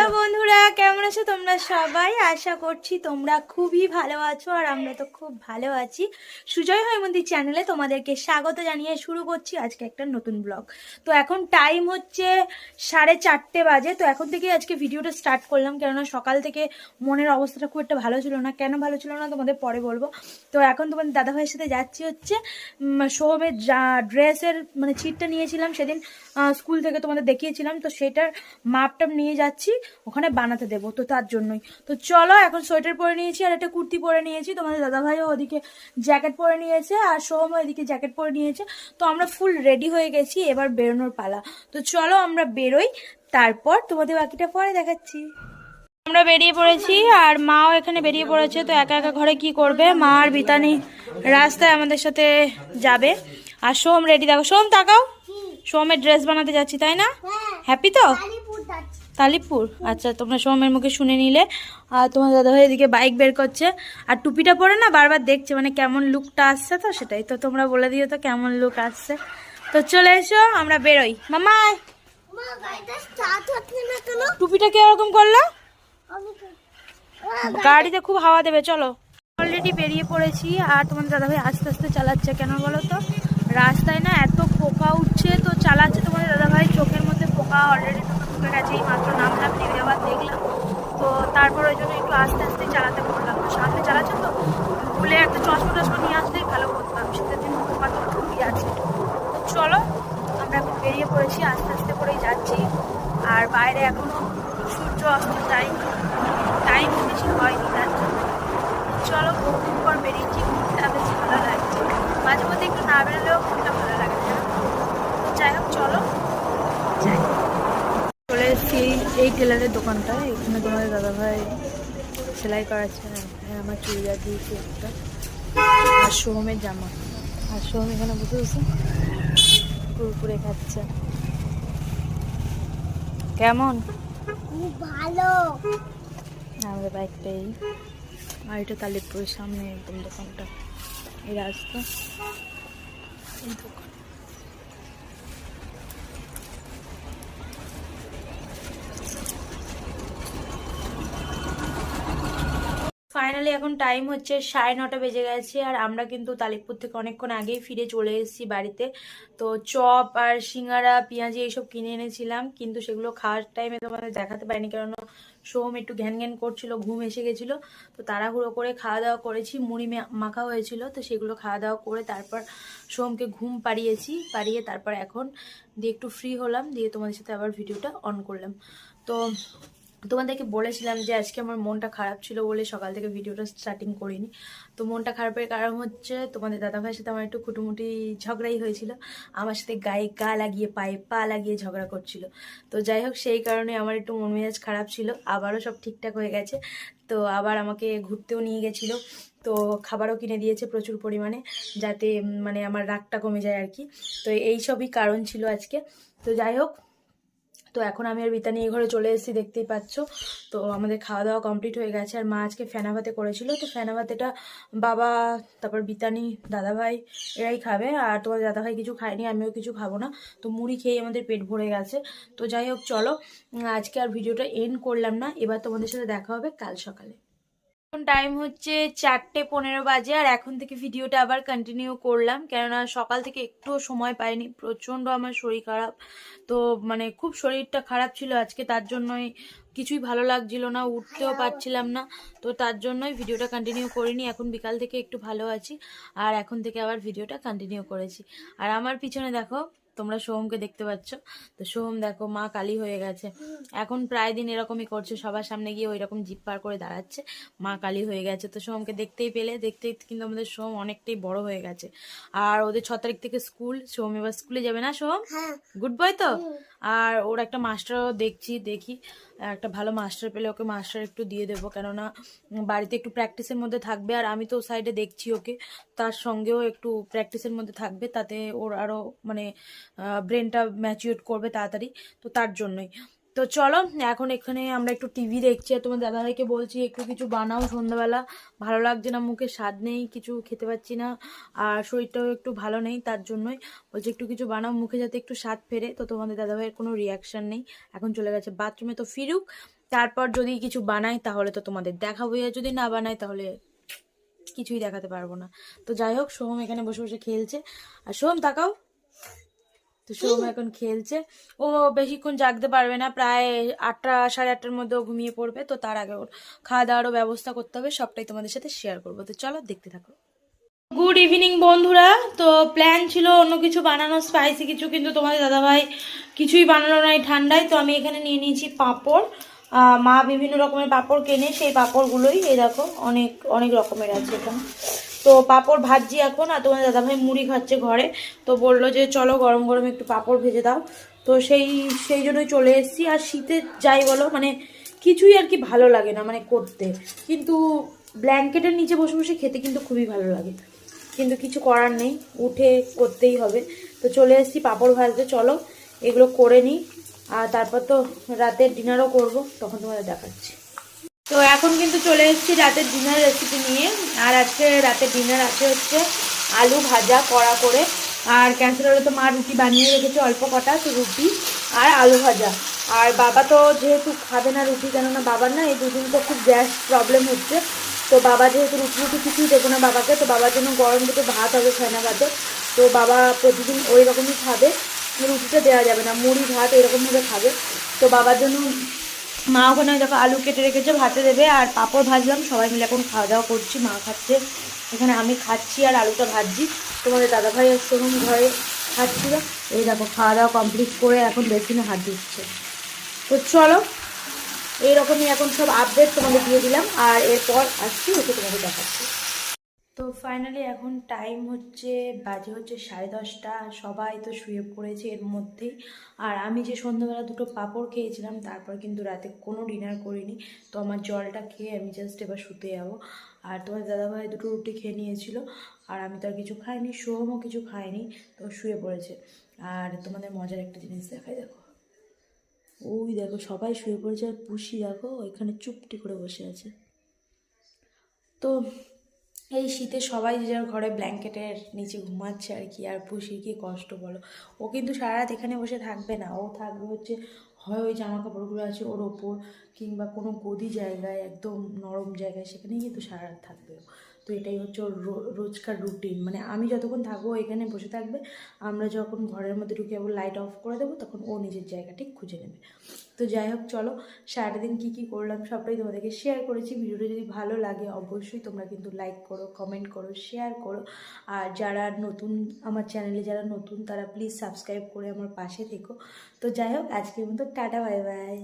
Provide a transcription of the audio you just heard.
Hola, Bono. বন্ধুরা কেমন আছো তোমরা সবাই? আশা করছি তোমরা খুবই ভালো আছো আর আমরা তো খুব ভালো আছি। সুজয় হৈমন্তী চ্যানেলে তোমাদেরকে স্বাগত জানিয়ে শুরু করছি আজকে একটা নতুন ব্লগ। তো এখন টাইম হচ্ছে সাড়ে চারটে বাজে। তো এখন থেকে আজকে ভিডিওটা স্টার্ট করলাম। কেননা সকাল থেকে মনের অবস্থাটা খুব একটা ভালো ছিল না। কেন ভালো ছিল না তোমাদের পরে বলব। তো এখন তোমাদের দাদাভাইয়ের সাথে যাচ্ছি হচ্ছে সোহমের ড্রেসের মানে ছিটটা নিয়েছিলাম সেদিন স্কুল থেকে তোমাদের দেখিয়েছিলাম। তো সেটার মাপটা নিয়ে যাচ্ছি। ওখানে বানাতে দেবো তো তার জন্যই। তো চলো এখন সোয়েটার পরে নিয়েছি আর একটা কুর্তি পরে নিয়েছি। তোমাদের দাদাভাইও ওদিকে জ্যাকেট পরে নিয়েছে আর সোহমও এদিকে জ্যাকেট পরে নিয়েছে। তো আমরা ফুল রেডি হয়ে গেছি এবার বেরোনোর পালা। তো চলো আমরা বেরোই তারপর তোমাদের বাকিটা পরে দেখাচ্ছি। আমরা বেরিয়ে পড়েছি আর মাও এখানে বেরিয়ে পড়েছে তো একা একা ঘরে কি করবে? মা আর বিতানি রাস্তায় আমাদের সাথে যাবে। আর সোম রেডি দেখো সোম তাকাও। সোমের ড্রেস বানাতে যাচ্ছি তাই না? হ্যাপি তো? তালিপুর? আচ্ছা তোমরা সোমের মুখে শুনে নিলে। আর তোমার দাদাভাই এদিকে বাইক বের করছে। আর টুপিটা পরে না বারবার দেখছে মানে কেমন লুকটা আসছে তো সেটাই। তো তোমরা বলে দিও তো কেমন লুক আসছে। তো চলে এসো আমরা বেরোই। মামাই টুপিটা কি এরকম করল? গাড়িতে খুব হাওয়া দেবে চলো। অলরেডি বেরিয়ে পড়েছি আর তোমাদের দাদাভাই আস্তে আস্তে চালাচ্ছে কেন বলো তো? রাস্তায় না এত পোকা উঠছে তো চালাচ্ছে তোমাদের দাদাভাই চোখের মধ্যে পোকা অলরেডি ঢুকে গেছে এই মাত্র নামলাম নেমে আবার দেখলাম, তো তারপর ওই জন্য একটু আস্তে আস্তে চালাতে বললাম। তো সামনে চালাচ্ছে তো, ভুলে একটা চশমা টশমা নিয়ে আসলেই ভালো করতাম শীতের দিন পোকা তো খুবই আছে। তো চলো, আমরা এখন বেরিয়ে পড়েছি, আস্তে আস্তে করেই যাচ্ছি। আর বাইরে এখনও সূর্য অস্ত টাইম টাইম বেশি হয়নি তার জন্য। চলো বহুদিন পর বেরিয়েছি, ঘুরতে বেশি ভালো লাগছে। মাঝে মধ্যে একটু না বেরোলেও ঘুরতে ভালো লাগে তাই না? তো যাই হোক চলো যাই চলে এসেছি এই টেলারের দোকানটায় এখানে তোমাদের দাদাভাই সেলাই করাচ্ছে এখানে আমার চুড়িদার দিয়েছি একটা। আর সোহমের জামা। আর সোহম এখানে বসে বসে কুরকুরে খাচ্ছে। কেমন? ভালো। আমাদের বাইকটাই আর এটা তালিপুরের সামনে একদম দোকানটা। এই রাস্তা। এই দোকান। ফাইনালি এখন টাইম হচ্ছে সাড়ে নটা বেজে গেছে আর আমরা কিন্তু তালিকপুর থেকে অনেকক্ষণ আগেই ফিরে চলে এসেছি বাড়িতে। তো চপ আর সিঙ্গারা, পেঁয়াজি এইসব কিনে এনেছিলাম, কিন্তু সেগুলো খাওয়ার টাইমে তোমাদের দেখাতে পারিনি কারণ সোম একটু ঘ্যান ঘ্যান করছিল, ঘুম এসে গেছিল। তো তাড়াহুড়ো করে খাওয়া দাওয়া করেছি, মুড়ি মাখা হয়েছিল, তো সেগুলো খাওয়া দাওয়া করে তারপর সোমকে ঘুম পাড়িয়েছি, পাড়িয়ে তারপর এখন দিয়ে একটু ফ্রি হলাম, দিয়ে তোমাদের সাথে আবার ভিডিওটা অন করলাম। তো তোমাদেরকে বলেছিলাম যে আজকে আমার মনটা খারাপ ছিল বলে সকাল থেকে ভিডিওটা স্টার্টিং করিনি। তো মনটা খারাপের কারণ হচ্ছে তোমাদের দাদাভাইয়ের সাথে আমার একটু খুঁটোমুটি ঝগড়াই হয়েছিল। আমার সাথে গায়ে গা লাগিয়ে, পায়ে পা লাগিয়ে ঝগড়া করছিল। তো যাই হোক, সেই কারণে আমার একটু মন মেজাজ খারাপ ছিল। আবারও সব ঠিকঠাক হয়ে গেছে। তো আবার আমাকে ঘুরতেও নিয়ে গেছিল। তো খাবারও কিনে দিয়েছে প্রচুর পরিমাণে যাতে মানে আমার রাগটা কমে যায় আর কি। তো এই সবই কারণ ছিল আজকে। তো যাই হোক তো এখন আমি আর বিতানি নিয়ে ঘরে চলে এসেছি, দেখতেই পাচ্ছ। তো আমাদের খাওয়া দাওয়া কমপ্লিট হয়ে গেছে আর মা আজকে ফ্যানাভাতে ভাতে করেছিল। তো ফ্যানাভাতেটা বাবা, তারপর বিতানি, দাদাভাই এরাই খাবে। আর তোমার দাদাভাই কিছু খায়নি, আমিও কিছু খাব না। তো মুড়ি খেয়ে আমাদের পেট ভরে গেছে। তো যাই হোক, চলো, আজকে আর ভিডিওটা এন্ড করলাম না। এবার তোমাদের সাথে দেখা হবে কাল সকালে। এখন টাইম হচ্ছে চারটে পনেরো বাজে আর এখন থেকে ভিডিওটা আবার কন্টিনিউ করলাম। কেননা সকাল থেকে একটুও সময় পাইনি, প্রচণ্ড আমার শরীর খারাপ। তো মানে খুব শরীরটা খারাপ ছিল আজকে, তার জন্যই কিছুই ভালো লাগছিল না, উঠতেও পারছিলাম না। তো তার জন্যই ভিডিওটা কন্টিনিউ করিনি, এখন বিকাল থেকে একটু ভালো আছি। আর এখন থেকে আবার ভিডিওটা কন্টিনিউ করেছি। আর আমার পিছনে দেখো তোমরা সোহমকে দেখতে পাচ্ছ। তো সোহম দেখো মা কালী হয়ে গেছে। এখন প্রায় দিন এরকমই করছে সবার সামনে গিয়ে ওই রকম জিপ পার করে দাঁড়াচ্ছে। মা কালী হয়ে গেছে। তো সোহমকে দেখতেই পেলে দেখতে কিন্তু আমাদের সোহম অনেকটাই বড় হয়ে গেছে। আর ওদের ছ তারিখ থেকে স্কুল সোহম এবার স্কুলে যাবে না সোহম গুড বয় তো? আর ওর একটা মাস্টারও দেখছি দেখি। একটা ভালো মাস্টার পেলে ওকে মাস্টার একটু দিয়ে দেবো। কেননা বাড়িতে একটু প্র্যাকটিসের মধ্যে থাকবে আর আমি তো সাইডে দেখছি ওকে। তার সঙ্গেও একটু প্র্যাকটিসের মধ্যে থাকবে তাতে ওর আরও মানে ব্রেনটা ম্যাচিওর করবে তাড়াতাড়ি। তো তার জন্যই। তো চলো, এখন এখানে আমরা একটু টিভি দেখছি আর তোমার দাদাভাইকে বলছি, একটু কিছু বানাও সন্ধ্যাবেলা। ভালো লাগছে না, মুখে স্বাদ নেই, কিছু খেতে পাচ্ছি না, আর শরীরটাও একটু ভালো নেই, তার জন্যই বলছি একটু কিছু বানাও, মুখে যাতে একটু স্বাদ ফেরে। তো তোমাদের দাদাভাইয়ের কোনো রিয়াকশন নেই, এখন চলে গেছে বাথরুমে তো ফিরুক। তারপর যদি কিছু বানাই, তাহলে তো তোমাদের দেখাবো আর যদি না বানাই, তাহলে কিছুই দেখাতে পারব না। তো যাই হোক, সোহম এখানে বসে বসে খেলছে। আর সোহম, তাকাও। তো সোহম এখন খেলছে। ও বেশিক্ষণ জাগতে পারবে না, প্রায় আটটা, সাড়ে আটটার মধ্যে ও ঘুমিয়ে পড়বে, তো তার আগে ওর খাওয়া দাওয়ারও ব্যবস্থা করতে হবে, সবটাই তোমাদের সাথে শেয়ার করব। তো চলো দেখতে থাকো। গুড ইভিনিং বন্ধুরা, তো প্ল্যান ছিল অন্য কিছু বানানো স্পাইসি কিছু, কিন্তু তোমাদের দাদাভাই কিছুই বানানো নাই ঠান্ডায়। তো আমি এখানে নিয়ে নিয়েছি পাঁপড়। মা বিভিন্ন রকমের পাঁপড় কেনে, সেই পাঁপড়গুলোই, এই দেখো, অনেক অনেক রকমের আছে এখানে। তো পাঁপড় ভাজছি এখন, আর তোমার দাদাভাই মুড়ি খাচ্ছে ঘরে। তো বলল যে, চলো গরম গরম একটু পাঁপড় ভেজে দাও। তো সেই সেই জন্যই চলে এসেছি। আর শীতে যাই বলো মানে কিছুই আর কি ভালো লাগে না মানে করতে। কিন্তু ব্ল্যাঙ্কেটের নিচে বসে বসে খেতে কিন্তু খুবই ভালো লাগে। কিন্তু কিছু করার নেই, উঠে করতেই হবে। তো চলে এসেছি পাঁপড় ভাজতে, চলো এগুলো করে নিই। আর তারপর তো রাতের ডিনারও করব, তখন তোমাদের দেখাচ্ছি। তো এখন কিন্তু চলে এসেছি রাতের ডিনার রেসিপি নিয়ে। আর আজকে রাতের ডিনার আছে হচ্ছে আলু ভাজা, কড়া করে। আর ক্যান্সারে তো মা রুটি বানিয়ে রেখেছে অল্প কটা, তো রুটি আর আলু ভাজা। আর বাবা তো যেহেতু খাবে না রুটি, কেননা বাবার না এই দুদিন তো খুব গ্যাস প্রবলেম হচ্ছে। তো বাবা যেহেতু রুটি রুটি কিছুই দেবো না বাবাকে, তো বাবার জন্য গরম দুটো ভাত হবে ফেনা ভাতে তো বাবা প্রতিদিন ওই রকমই খাবে। রুটিটা দেওয়া যাবে না, মুড়ি, ভাত এরকমভাবে খাবে। তো বাবার জন্য মা ওখানে দেখো আলু কেটে রেখেছে, ভাতে দেবে আর পাঁপড় ভাজলাম। সবাই মিলে এখন খাওয়া দাওয়া করছি, মা খাচ্ছে। এখানে আমি খাচ্ছি আর আলুটা ভাজছি। তোমাদের দাদাভাই সোহম ঘরে খাচ্ছিল। এই দেখো খাওয়া দাওয়া কমপ্লিট করে এখন বেসিনে হাত দিচ্ছে তো চলো, এইরকমই এখন সব আপডেট তোমাদের দিয়ে দিলাম। আর এরপর আসছি ওকে তোমাদের দেখাচ্ছি। তো ফাইনালি এখন টাইম হচ্ছে, বাজে হচ্ছে সাড়ে দশটা, সবাই তো শুয়ে পড়েছে এর মধ্যেই। আর আমি যে সন্ধ্যাবেলা দুটো পাঁপড় খেয়েছিলাম, তারপর কিন্তু রাতে কোনো ডিনার করিনি। তো আমার জলটা খেয়ে আমি জাস্ট এবার শুতে যাব। আর তোমার দাদাভাই দুটো রুটি খেয়ে নিয়েছিল, আর আমি তো আর কিছু খাইনি সোমও কিছু খাইনি তো শুয়ে পড়েছে। আর তোমাদের মজার একটা জিনিস দেখাই, দেখো। ওই দেখো, সবাই শুয়ে পড়েছে, আর পুষি দেখো ওইখানে চুপটি করে বসে আছে। তো এই শীতে সবাই যে যার ঘরে ব্ল্যাঙ্কেটের নিচে ঘুমাচ্ছে আর কি, আর পুষির কি কষ্ট বলো ও কিন্তু সারা রাত এখানে বসে থাকবে না ও থাকবে হচ্ছে, হয় ওই জামা কাপড়গুলো আছে ওর ওপর কিংবা কোনো গদি জায়গায়, একদম নরম জায়গায়, সেখানেই কিন্তু সারা রাত থাকবে। তো এটাই হচ্ছে ওর রোজকার রুটিন মানে আমি যতক্ষণ থাকব এখানে বসে থাকবে, আমরা যখন ঘরের মধ্যে ঢুকে যাব লাইট অফ করে দেবো, তখন ও নিজের জায়গা ঠিক খুঁজে নেবে। তো যাই হোক, চলো সারাটা দিন কী কী করলাম সবটাই তোমাদেরকে শেয়ার করেছি। ভিডিওটা যদি ভালো লাগে অবশ্যই তোমরা কিন্তু লাইক করো কমেন্ট করো শেয়ার করো। আর যারা নতুন আমার চ্যানেলে যারা নতুন, তারা প্লিজ সাবস্ক্রাইব করে আমার পাশে থেকো। তো যাই হোক, আজকের মতো টাটা বাই বাই